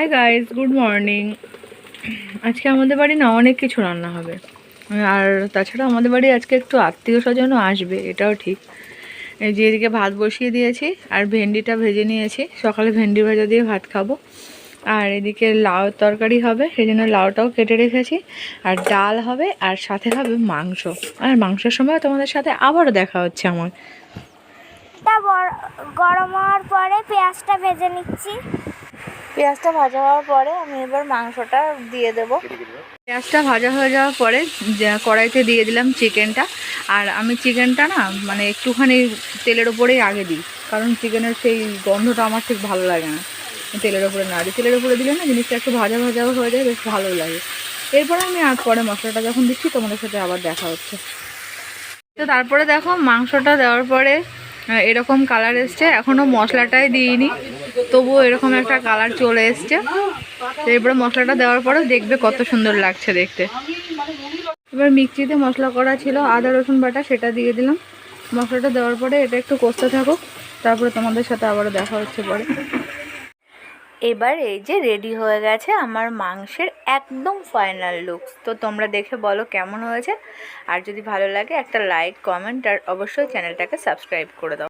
Hi guys good morning আজকে আমাদের বাড়ি না অনেক কিছু রান্না হবে। আর তাছাড়া আমাদের বাড়ি আজকে একটু আত্মীয় স্বজনও আসবে, এটাও ঠিক। যে এদিকে ভাত বসিয়ে দিয়েছি, আর ভেন্ডিটা ভেজে নিয়েছি। সকালে ভেন্ডি ভাজা দিয়ে ভাত খাব। আর এদিকে লাউ তরকারি হবে, সেই জন্য লাউটাও কেটে রেখেছি। আর ডাল হবে, আর সাথে হবে মাংস। আর মাংসের সময় তোমাদের সাথে আবারও দেখা হচ্ছে আমার। গরম হওয়ার পরে পেঁয়াজটা ভেজে নিচ্ছি। পেঁয়াজটা ভাজা হওয়ার পরে আমি এবার মাংসটা দিয়ে দেবো। পেঁয়াজটা ভাজা হয়ে যাওয়ার পরে যে কড়াইতে দিয়ে দিলাম চিকেনটা। আর আমি চিকেনটা না মানে একটুখানি তেলের ওপরেই আগে দিই কারণ চিকেনের সেই গন্ধটা আমার ঠিক ভালো লাগে না। তেলের ওপরে না দিই। তেলের ওপরে দিলে না জিনিসটা একটু ভাজা ভাজা হয়ে যায় বেশ ভালো লাগে। এরপরে আমি আর পরে মশলাটা যখন দিচ্ছি তোমাদের সাথে আবার দেখা হচ্ছে। তো তারপরে দেখো মাংসটা দেওয়ার পরে এরকম কালার এসছে। এখনও মশলাটাই দিইনি। তবুও এরকম একটা কালার চলে এসছে। এরপরে মশলাটা দেওয়ার পরে দেখবে কত সুন্দর লাগছে দেখতে। এবার মিক্সিতে মশলা করা ছিল আদা, রসুন বাটা, সেটা দিয়ে দিলাম। মশলাটা দেওয়ার পরে এটা একটু কষতে থাকুক, তারপরে তোমাদের সাথে আবারও দেখা হচ্ছে পরে। এবার এই যে রেডি হয়ে গেছে আমার মাংসের একদম ফাইনাল লুকস তো তোমরা দেখে বলো কেমন হয়েছে। আর যদি ভালো লাগে একটা লাইক কমেন্ট আর অবশ্যই চ্যানেলটাকে সাবস্ক্রাইব করে দাও।